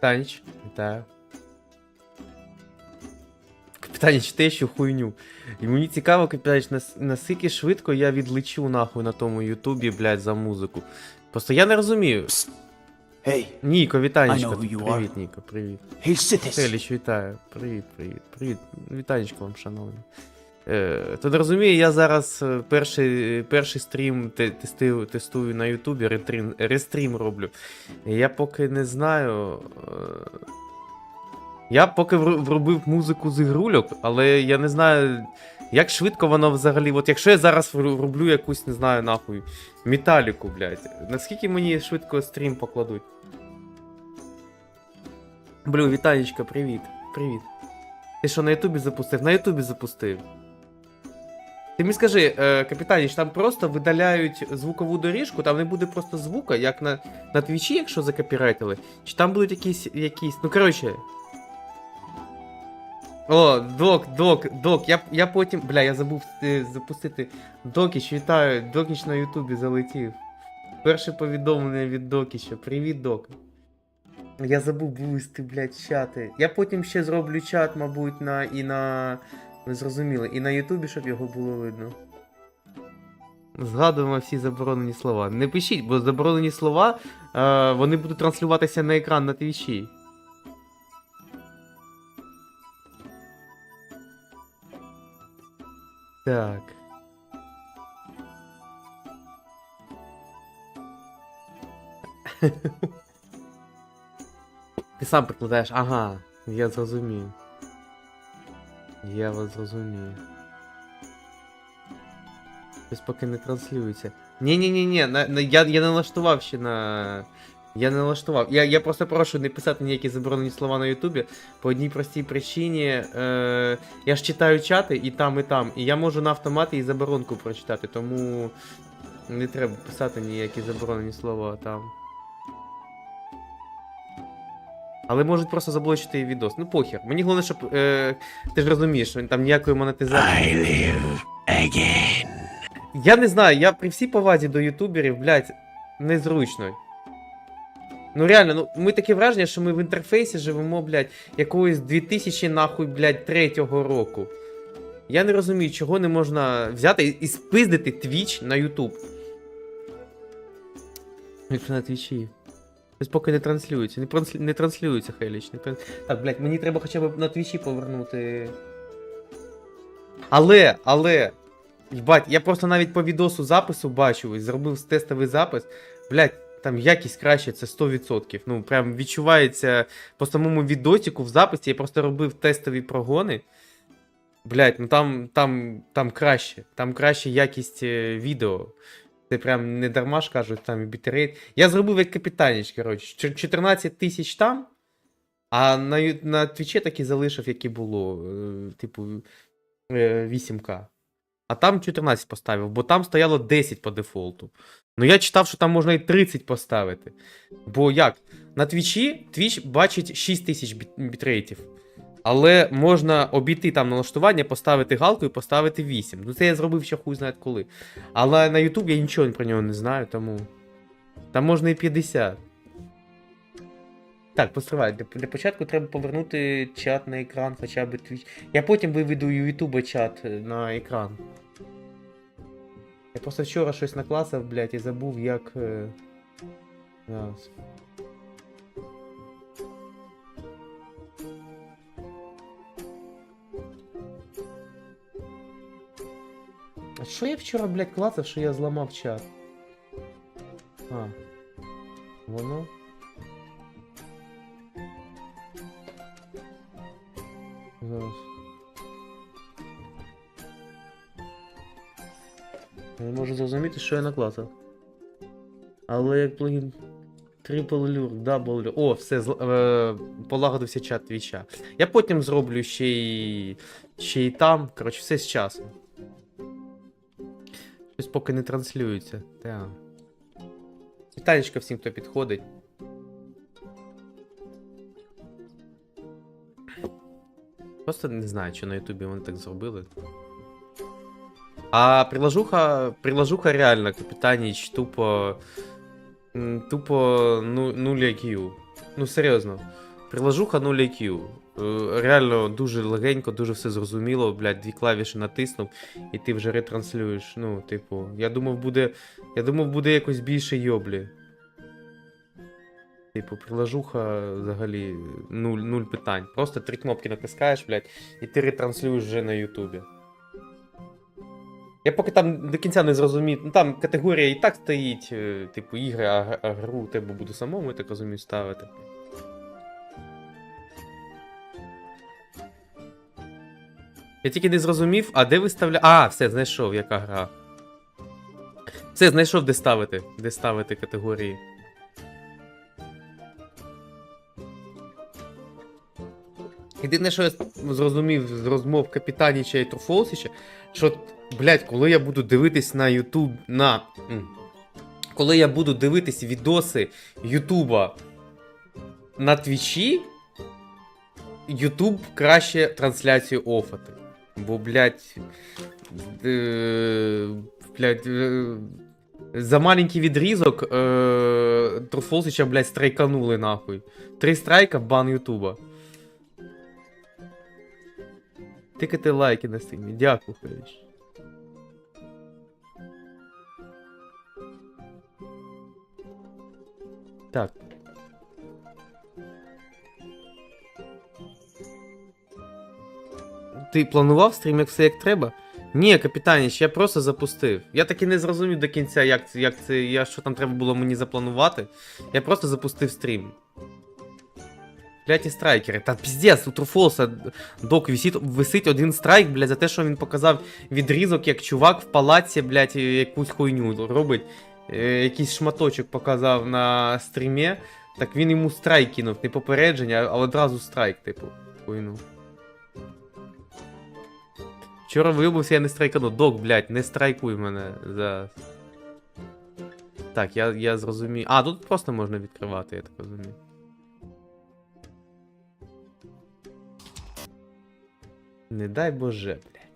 Капітаніч, вітаю. Капітаніч, те, що хуйню. І мені цікаво, Капітаніч, нас, наскільки швидко я відлечу нахуй на тому Ютубі, блядь, за музику. Просто я не розумію. Hey, Ніко, вітанечко. Привіт, Ніко, привіт. hey, Селіч, вітаю. Привіт, привіт, привіт. Вітанечко вам, шановні. Е, то не розумію, я зараз е, перший, перший стрім тестую, тестую на Ютубі, рестрім роблю. Я поки не знаю. Е, я поки вробив музику з ігрульок, але я не знаю, як швидко воно взагалі. От якщо я зараз роблю якусь, не знаю, нахуй, металіку, блядь, наскільки мені швидко стрім покладуть? Блю, Віталічка, привіт. Привіт. Ти що на Ютубі запустив? На Ютубі запустив. Ти мені скажи, е, капітаніч, там просто видаляють звукову доріжку, там не буде просто звука, як на, на твічі, якщо закопірайтили. Чи там будуть якісь. якісь. Ну коротше. О, док, док, док, я, я потім. Бля, я забув е, запустити. Докіч, вітаю, Докіч на Ютубі залетів. Перше повідомлення від Докіча. Привіт, док. Я забув вивести, блядь, чати. Я потім ще зроблю чат, мабуть, на і на. Ви зрозуміли, і на Ютубі, щоб його було видно. Згадуємо всі заборонені слова. Не пишіть, бо заборонені слова е, вони будуть транслюватися на екран на твічі. Так. Ти сам прикладаєш, ага, я зрозумів. Я вас зрозумію. Щось поки не транслюється. Ні-ні-ні-ні, на, на, я, я не налаштував ще на. Я не налаштував. Я, я просто прошу не писати ніякі заборонені слова на Ютубі. По одній простій причині. Е, я ж читаю чати і там, і там. І я можу на автоматі і заборонку прочитати, тому не треба писати ніякі заборонені слова там. Але можуть просто заблочити відос. Ну похер. Мені головне, щоб. Е, ти ж розумієш, що там ніякої монетизації. I live again. Я не знаю, я при всій повазі до ютуберів, блядь, незручно. Ну реально, ну ми таке враження, що ми в інтерфейсі живемо, блядь, якогось 2000 нахуй, блядь, третього року. Я не розумію, чого не можна взяти і- спиздити твіч на Ютуб. Якщо на твічі. Щось поки не транслюється. Не, транслю... не транслюється, Хеліч. Не тран... Так, блядь, мені треба хоча б на твічі повернути. Але, але. Єбать, я просто навіть по відосу запису бачу, зробив тестовий запис. Блять, там якість краще, це 100%. Ну, прям відчувається по самому відосіку в записі. Я просто робив тестові прогони. Блять, ну там, там, там краще. Там краще якість е, відео. Це прям не дарма ж кажуть, там бітрейт. Я зробив як капітаніч, коротше. 14 тисяч там, а на, на твічі так і залишив, і було. е, Типу, е, 8К. А там 14 поставив, бо там стояло 10 по дефолту. Ну я читав, що там можна і 30 поставити. Бо як? На твічі твіч бачить 6 тисяч біт- бітрейтів. Але можна обійти там налаштування, поставити галку і поставити 8. Ну це я зробив ще хуй знає коли. Але на YouTube я нічого про нього не знаю, тому. Там можна і 50. Так, постривай, для, початку треба повернути чат на екран, хоча б твіч. Я потім виведу у YouTube чат е, на екран. Я просто вчора щось накласав, блядь, і забув, як. е, Зараз. Що я вчора, блядь, клацав, що я зламав чат? А. Воно. Зараз. Я не можу зрозуміти, що я наклацав. Але як плагін. Triple Lure, Double Lure. О, все, е, полагодився чат твіча. Я потім зроблю ще й. ще й там. Коротше, все з часом. Щось поки не транслюється. Так. Вітанечка всім, хто підходить. Просто не знаю, що на Ютубі вони так зробили. А приложуха, приложуха реально, капітаніч, тупо. Тупо ну, нуль IQ. Ну серйозно. Приложуха 0 IQ. Е, Реально дуже легенько, дуже все зрозуміло. Блядь, дві клавіші натиснув, і ти вже ретранслюєш. Ну, типу, я думав, буде. Я думав, буде якось більше йоблі. Типу, приложуха взагалі нуль, нуль питань. Просто три кнопки натискаєш, блядь, і ти ретранслюєш вже на Ютубі. Я поки там до кінця не зрозумів. Ну там категорія і так стоїть, е, типу, ігри, а, гру тебе буду самому, я так розумію, ставити. Я тільки не зрозумів, а де виставля. А, все, знайшов, яка гра. Все, знайшов, де ставити. Де ставити категорії. Єдине, що я зрозумів з розмов Капітаніча і Труфолсіча, що, блядь, коли я буду дивитись на Ютуб на. Коли я буду дивитись відоси Ютуба на Твічі, Ютуб краще трансляцію офати. Бо, блядь. Е, блядь. Е, за маленький відрізок е, блядь, страйканули нахуй. Три страйка бан Ютуба. Тикайте лайки на стрімі. Дякую, Феліч. Так. Ти планував стрім як все як треба? Ні, капітаніч, я просто запустив. Я таки не зрозумів до кінця, як це, як це, я, що там треба було мені запланувати. Я просто запустив стрім. Кляті страйкери. Та піздець, у Труфолса док висить, висить один страйк, блядь, за те, що він показав відрізок, як чувак в палаці, блядь, якусь хуйню робить. Е, якийсь шматочок показав на стрімі. Так він йому страйк кинув, не попередження, а одразу страйк, типу, хуйну. Вчора виявився, я не страйканув. Док, блядь, не страйкуй мене за. Так, я, я зрозумів. А, тут просто можна відкривати, я так розумію. Не дай боже, блядь.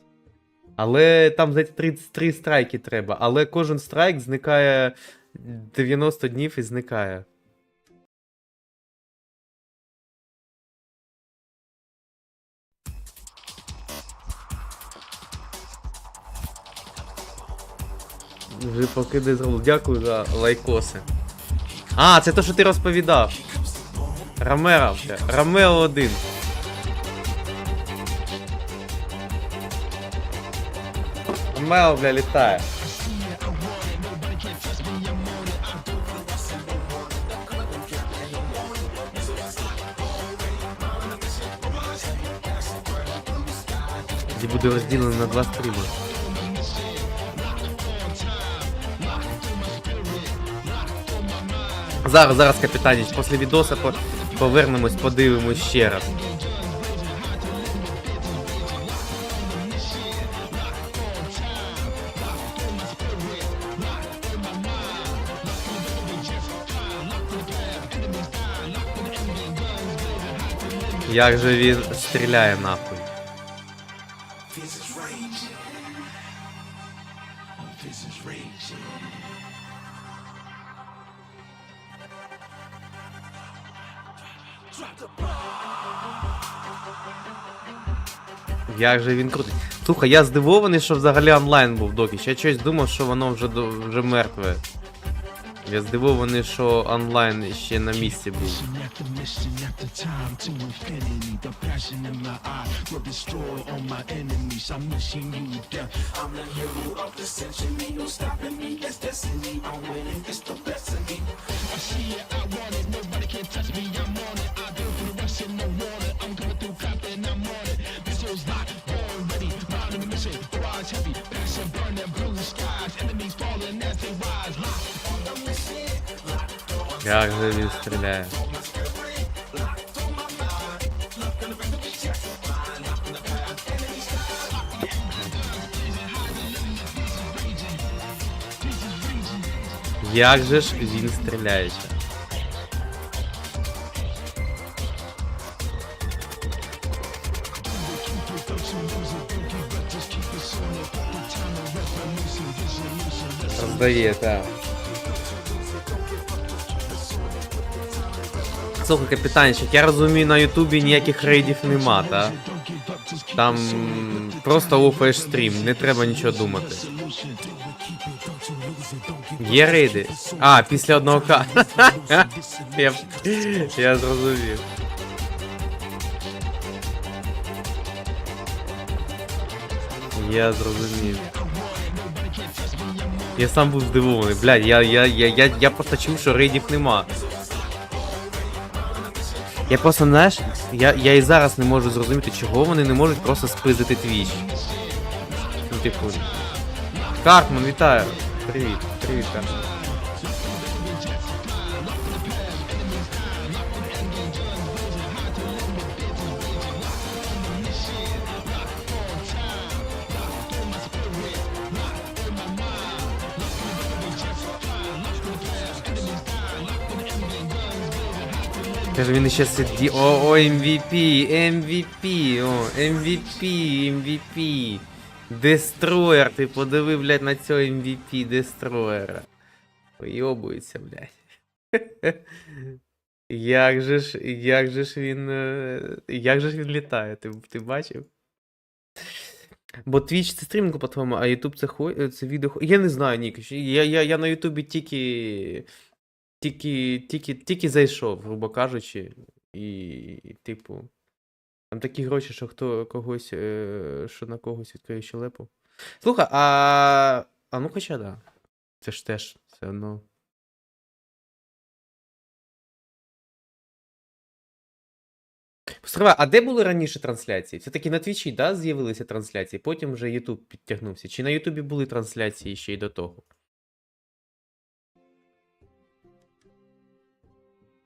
Але там, здається, 33 страйки треба. Але кожен страйк зникає 90 днів і зникає. Вже не. Дякую за лайкоси. А, це то, що ти розповідав. Ромеро, бля. Ромео 1. Ромео, бля, літає. Де буде розділено на два стріми. Зараз, зараз, капітаніч, після відоса по- повернемось, подивимось ще раз. Як же він стріляє нахуй. Як же він крутить. Слухай, я здивований, що взагалі онлайн був докіч. Я щось думав, що воно вже, вже мертве. Я здивований, що онлайн ще на місці був. Як же він стріляє. Як же ж він стріляє? Роздає, так. Слухай, капітанчик, я розумію, на Ютубі ніяких рейдів нема, та? Там просто лупаєш стрім, не треба нічого думати. Є рейди. А, після одного К. я, я зрозумів. Я зрозумів. Я сам був здивований. Блядь, я, я, я, я, я просто чув, що рейдів нема. Я просто, знаєш, я, я і зараз не можу зрозуміти, чого вони не можуть просто спиздити твіч. Ну, типу. Картман, вітаю. Привіт, привіт, Картман. Каже, він ще сидить. О, о, MVP, MVP, о, MVP, MVP. Дестроєр, ти подиви, блядь, на цього MVP дестроєра. Вийобується, блядь. Як же ж, як же ж він. е, Як же ж він літає, ти, ти бачив? Бо Twitch це стрімінг платформа, а YouTube це хой, це відео. Я не знаю, Нік. Я, я, я на Ютубі тільки. Тільки, тільки, тільки зайшов, грубо кажучи, і, типу, там такі гроші, що хто когось, е, що на когось відкриє щелепу. Слухай, а. А ну хоча да. Це ж теж все одно. Стривай, а де були раніше трансляції? Це таки на Твічі, да, з'явилися трансляції, потім вже Ютуб підтягнувся. Чи на Ютубі були трансляції ще й до того?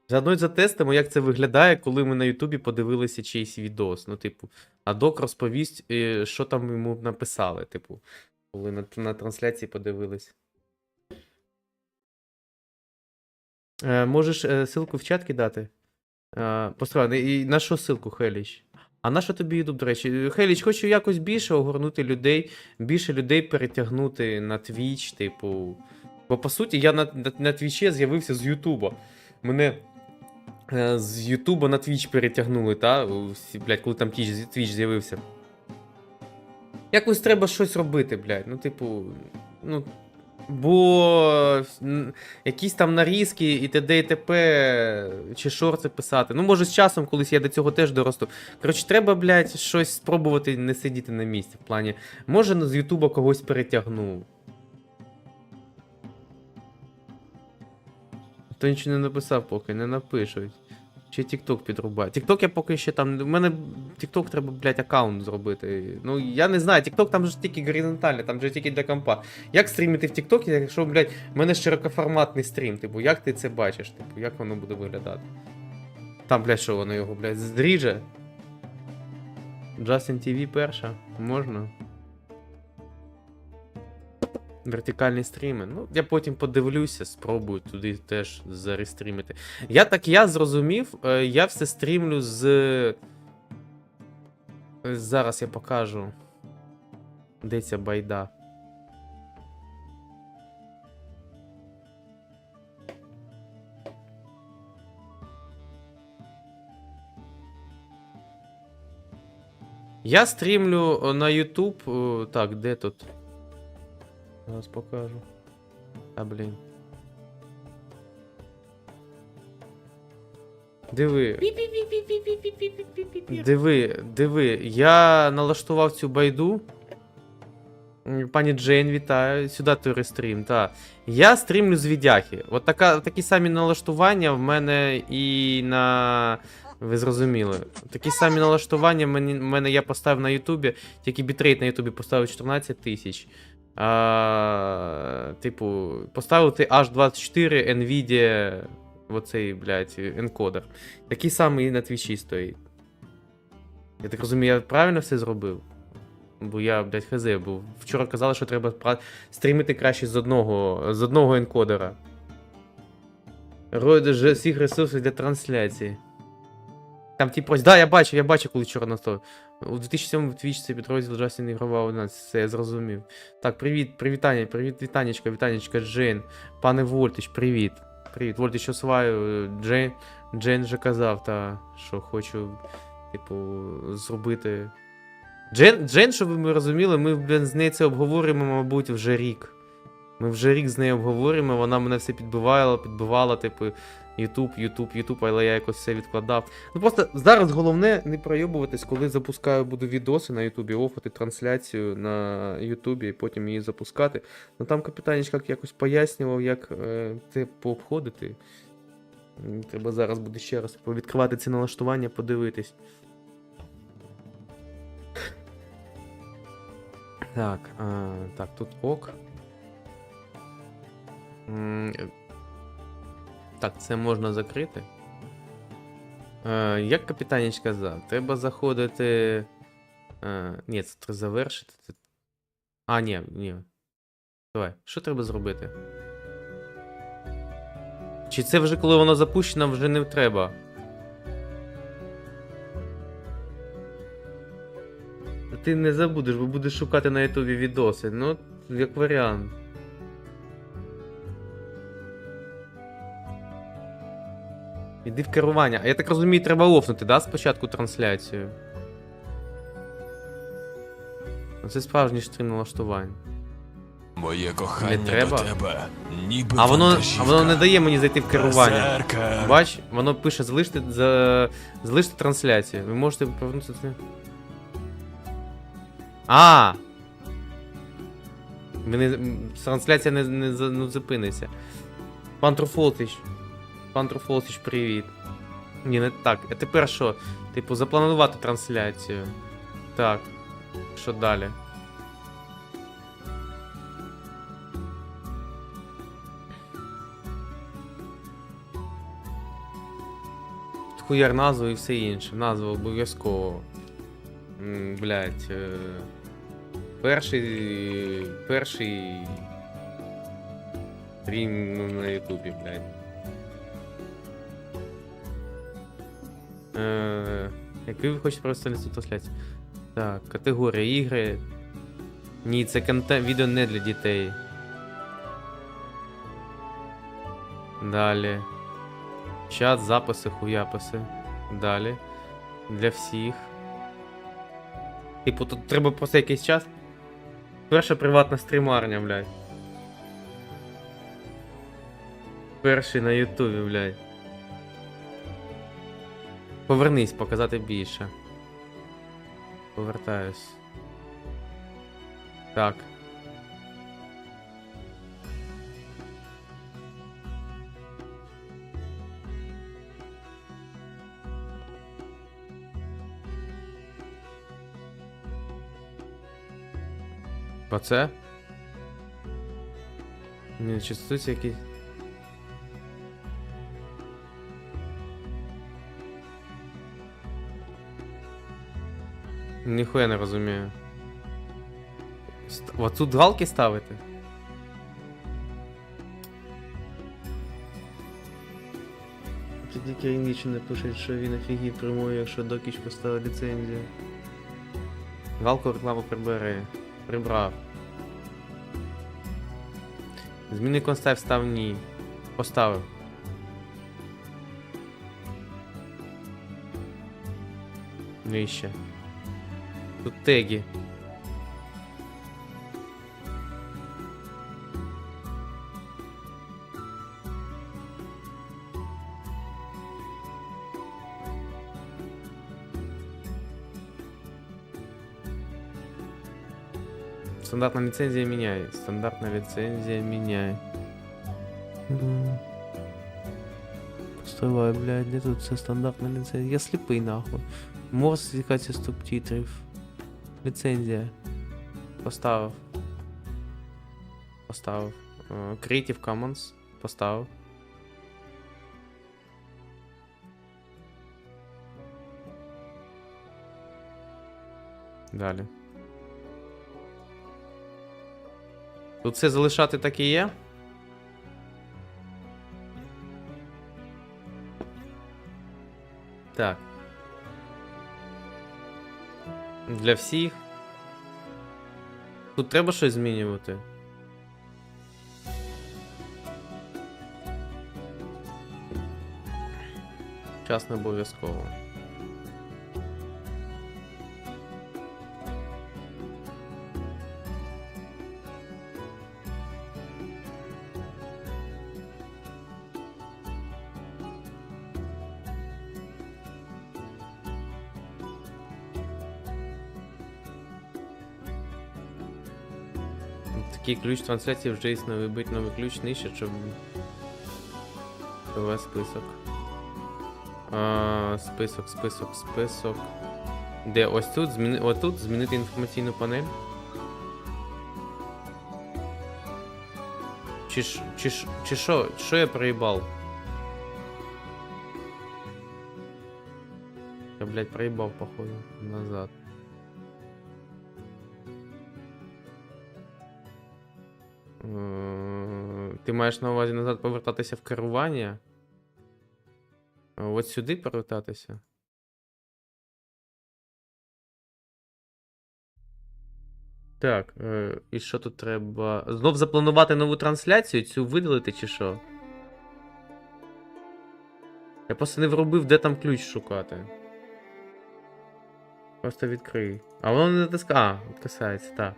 Заодно й затестимо, як це виглядає, коли ми на Ютубі подивилися чийсь відос. Ну, типу, а док розповість, е, що там йому написали, типу, коли на, на трансляції подивились. Е, можеш е, ссылку в чат кидати? Е, Постривай, і на що ссылку, Хеліч? А на що тобі Ютуб, до речі? Хеліч, хочу якось більше огорнути людей, більше людей перетягнути на Twitch, типу. Бо по суті, я на, на, на Твічі з'явився з Ютуба. Мене з Ютуба на Твіч перетягнули, та? Всі, блядь, коли там Твіч, з'явився. Якось треба щось робити, блядь. Ну, типу. Ну. Бо якісь там нарізки і т.д. і т.п. чи шорти писати. Ну, може, з часом колись я до цього теж доросту. Коротше, треба, блядь, щось спробувати не сидіти на місці. В плані, може, з Ютуба когось перетягнув. Хто нічого не написав поки, не напишуть. Чи TikTok підрубає. TikTok я поки ще там. У мене TikTok треба, блядь, аккаунт зробити. Ну, я не знаю, TikTok там же тільки горизонтально, там же тільки для компа. Як стрімити в TikTok, якщо, блядь, в мене широкоформатний стрім, типу, як ти це бачиш? Типу, як воно буде виглядати? Там, блядь, що воно його, блядь, зріже? Justin TV перша? Можна? Вертикальні стріми. Ну, я потім подивлюся, спробую туди теж зарестрімити. Я так я зрозумів, е, я все стрімлю з. Зараз я покажу. Де ця байда? Я стрімлю е, на YouTube. е, Так, де тут? Зараз покажу. А, блін. Диви. Диви, диви. Я налаштував цю байду. Пані Джейн, вітаю. Сюди той рестрім, так. Я стрімлю з відяхи. От така, такі самі налаштування в мене і на. Ви зрозуміли. Такі самі налаштування в мене я поставив на Ютубі, тільки бітрейт на Ютубі поставив 14 тисяч. А, типу, поставити H24 Nvidia, оцей, блядь, енкодер. Такий самий і на твічі стоїть. Я так розумію, я правильно все зробив? Бо я, блядь, хз був. Вчора казали, що треба стрімити краще з одного, з одного енкодера. Ройде всіх ресурсів для трансляції. Там, типу, ось, да, я бачу, я бачу, коли вчора настав. У 2007 в Twitch це підрозділ Justin ігрова 11, це я зрозумів. Так, привіт, привітання, привіт, вітанечка, вітанечка, Джейн. Пане Вольтич, привіт. Привіт, Вольтич осваю, Джейн, Джейн вже казав, та, що хочу, типу, зробити. Джейн, Джейн, щоб ви розуміли, ми блін, з нею це обговорюємо, мабуть, вже рік. Ми вже рік з нею обговорюємо, вона мене все підбивала, підбивала, типу, Ютуб, Ютуб, Ютуб, але я якось все відкладав. Ну просто зараз головне не пройобуватись, коли запускаю буду відоси на Ютубі, офати трансляцію на Ютубі і потім її запускати. Ну там капітанічка якось пояснював, як е, це пообходити. Треба зараз буде ще раз відкривати ці налаштування, подивитись. Так, а, так, тут ок. Так, це можна закрити. Е, як капітаніч казав, треба заходити. Е, ні, це треба завершити. А, ні, ні. Давай, що треба зробити? Чи це вже коли воно запущено, вже не треба? Ти не забудеш, бо будеш шукати на ютубі відоси. Ну, як варіант. Іди в керування. А я так розумію, треба офнути, да, спочатку трансляцію? Ну, Це справжній стрім налаштувань. Моє кохання Не треба? до тебе. Ніби А воно, а воно не дає мені зайти в керування. Берсерка. Бач, воно пише залиште, за... залиште трансляцію. Ви можете повернутися. А! Мене... м, Трансляція не, не, не зупиниться. Пан Труфолтич. Пан Труфолтич, привіт. Ні, не так. А тепер що? Типу, запланувати трансляцію. Так. Що далі? Хуяр назву і все інше. Назва обов'язково. Блять. Е... Перший. Перший. Стрім ну, на Ютубі, блять. Е... Який ви хочете просто на цю трансляцію? Так, категорія ігри. Ні, це контент відео не для дітей. Далі. Чат, записи, хуяписи. Далі. Для всіх. Типу, тут треба просто якийсь час. Перша приватна стрімарня, блядь. Перший на Ютубі, блядь. Повернись, показати більше. Повертаюсь. Так. Оце? Ні, чи якийсь. Ніхуя не розумію. Ст... От тут галки ставити? Тоді керівничі напишуть, що він офігів прямою, якщо докіч поставив ліцензію. Галку рекламу прибери. Прибрав. Зміни констав став ні. Поставив. Нижче. Тут теги. Стандартная лицензия меняй. Стандартная лицензия меняй. Постривай, блядь, де тут це стандартна ліцензія? Я сліпий нахуй. Мова сертифікація субтитрів. Ліцензія. Поставив. Поставив. Е, Creative Commons. Поставив. Далі. Тут все залишати так і є. Так. Для всіх. Тут треба щось змінювати. Час не обов'язково. Такий ключ трансляції вже існує. Вибить новий ключ нижче, щоб ТВ список. А, список, список, список. Де ось тут зміни... отут змінити інформаційну панель. Чи ж, чи ж, чи що, що я проїбав? Я, блядь, проїбав, походу, назад. Ти маєш на увазі назад повертатися в керування? А От сюди повертатися? Так, е, і що тут треба? Знов запланувати нову трансляцію, цю видалити чи що? Я просто не вробив, де там ключ шукати. Просто відкрий. А воно не натискає. А, натискається, так.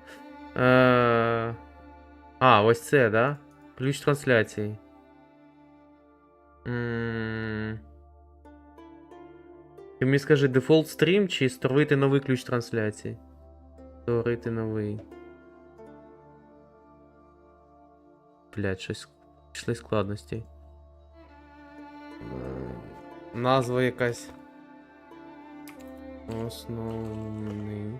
Е... А, ось це, да? Ключ трансляції. М, Ти мені скажи, дефолт стрім чи створити новий ключ трансляції? Створити новий. Блять, щось пішли складності. Назва якась. Основний.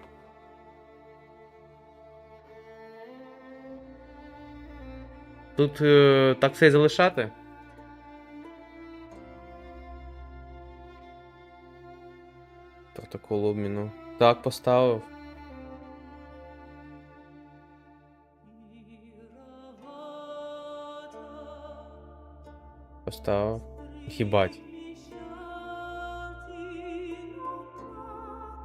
Тут е, так все і залишати? Протокол обміну. Так, поставив. Поставив. Хібать.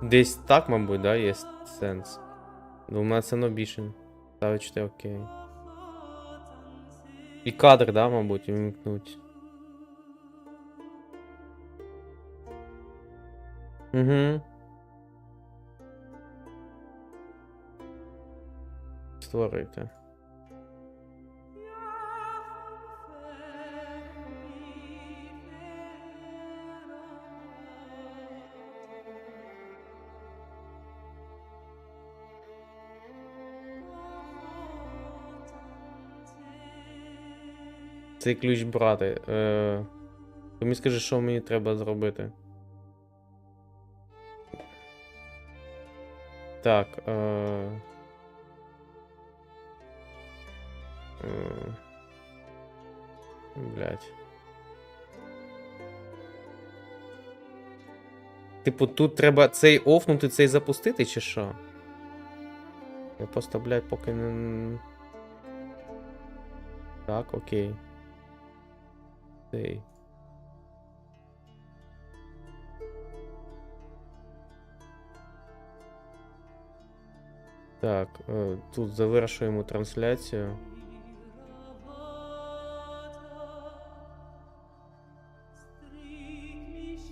Десь так, мабуть, да, є сенс. Ну, у мене це більше. Ставить 4 окей. І кадр, да, мабуть, вимкнуть. Угу. Створити. Цей ключ брати. Е... Ти мені скажи, що мені треба зробити. Так. Е... Е... Блять. Типу, тут треба цей офнути, цей запустити, чи що? Я просто, блядь, поки не. Так, окей. Цей. Так, е, тут завершуємо трансляцію.